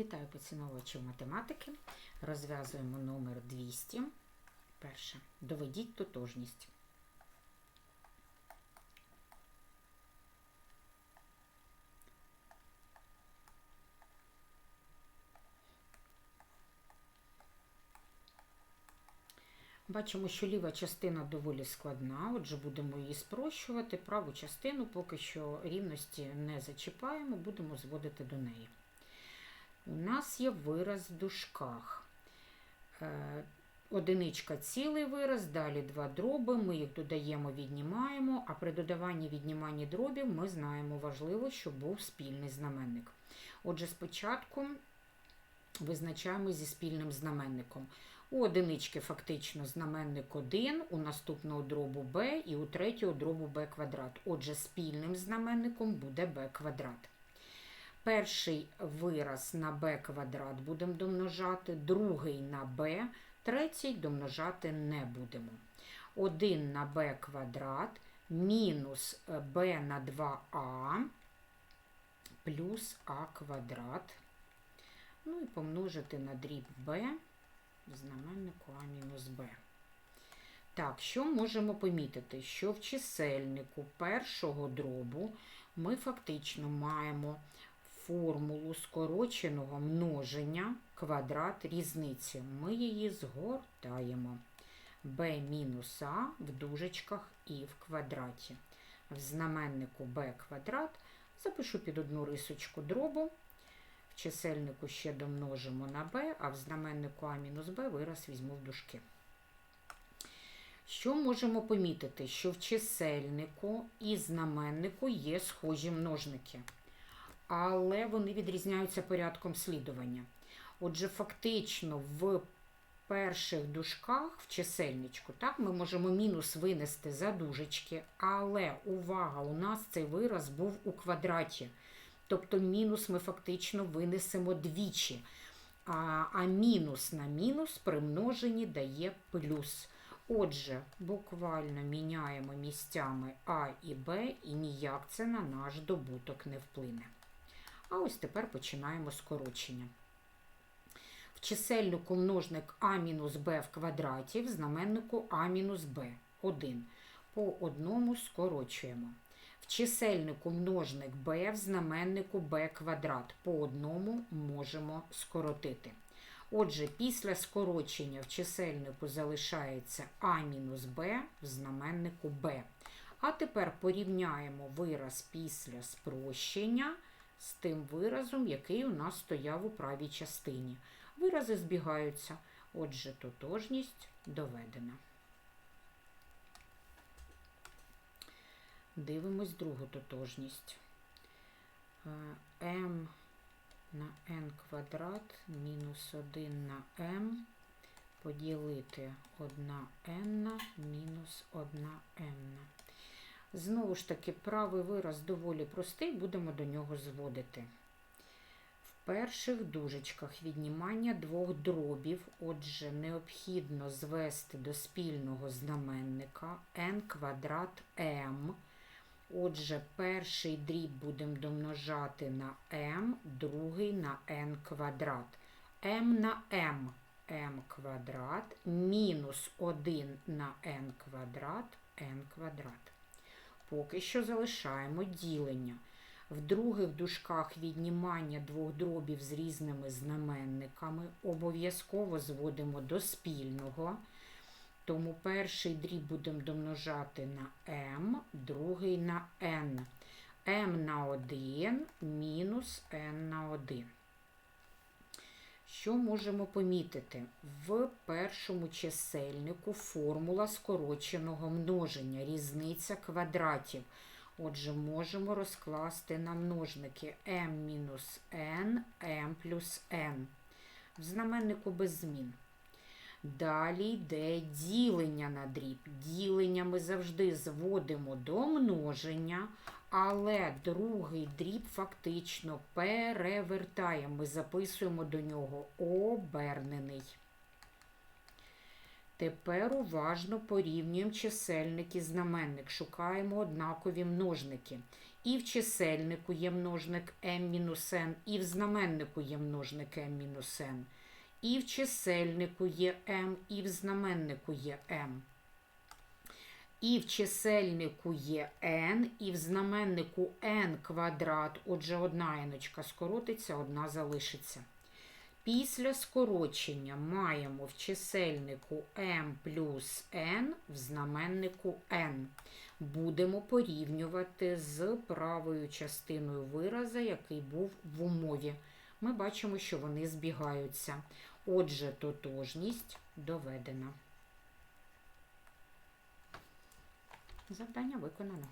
Вітаю поціновувачів математики. Розв'язуємо номер 200. Перше. Доведіть тотожність. Бачимо, що ліва частина доволі складна, отже, будемо її спрощувати. Праву частину поки що рівності не зачіпаємо, будемо зводити до неї. У нас є вираз в дужках. Е, Одиничка цілий вираз, далі два дроби, ми їх додаємо, віднімаємо, а при додаванні відніманні дробів ми знаємо важливо, щоб був спільний знаменник. Отже, спочатку визначаємо зі спільним знаменником. У одинички фактично знаменник 1, у наступного дробу b і у третього дробу b квадрат. Отже, спільним знаменником буде b квадрат. Перший вираз на b квадрат будемо домножати, другий на b, третій домножати не будемо. 1 на b квадрат мінус b на 2а плюс а квадрат. Ну і помножити на дріб b в знаменнику а мінус b. Так, що можемо помітити? Що в чисельнику першого дробу ми фактично маємо формулу скороченого множення квадрат різниці. Ми її згортаємо. b мінус а в дужечках і в квадраті. В знаменнику b квадрат запишу під одну рисочку дробу. В чисельнику ще домножимо на b, а в знаменнику а мінус b вираз візьму в дужки. Що можемо помітити? Що в чисельнику і знаменнику є схожі множники але вони відрізняються порядком слідування. Отже, фактично в перших дужках в чисельничку так, ми можемо мінус винести за дужечки, але увага, у нас цей вираз був у квадраті. Тобто мінус ми фактично винесемо двічі. А, а мінус на мінус при множенні дає плюс. Отже, буквально міняємо місцями А і Б, і ніяк це на наш добуток не вплине. А ось тепер починаємо скорочення. В чисельнику множник а мінус b в квадраті, в знаменнику а мінус b 1. По одному скорочуємо. В чисельнику множник b в знаменнику b квадрат. По одному можемо скоротити. Отже, після скорочення в чисельнику залишається а мінус b в знаменнику b. А тепер порівняємо вираз після спрощення з тим виразом, який у нас стояв у правій частині. Вирази збігаються, отже, тотожність доведена. Дивимось другу тотожність. m на n квадрат мінус 1 на m поділити 1 n мінус 1 n. Знову ж таки, правий вираз доволі простий, будемо до нього зводити. В перших дужечках віднімання двох дробів, отже, необхідно звести до спільного знаменника n квадрат m. Отже, перший дріб будемо домножати на m, другий на n квадрат. m на m m квадрат мінус 1 на n квадрат n квадрат. Поки що залишаємо ділення. В других дужках віднімання двох дробів з різними знаменниками обов'язково зводимо до спільного. Тому перший дріб будемо домножати на m, другий на n. m на 1 мінус n на 1. Що можемо помітити? В першому чисельнику формула скороченого множення, різниця квадратів. Отже, можемо розкласти на множники m-n, m плюс n. В знаменнику без змін. Далі йде ділення на дріб. Ділення ми завжди зводимо до множення, але другий дріб фактично перевертаємо. Ми записуємо до нього обернений. Тепер уважно порівнюємо чисельник і знаменник. Шукаємо однакові множники. І в чисельнику є множник m-n, і в знаменнику є множник m-n. І в чисельнику є m, і в знаменнику є m. І в чисельнику є n, і в знаменнику n квадрат. Отже, одна еночка скоротиться, одна залишиться. Після скорочення маємо в чисельнику m плюс n, в знаменнику n. Будемо порівнювати з правою частиною вираза, який був в умові. Ми бачимо, що вони збігаються. Отже, тотожність доведена. Завдання виконано.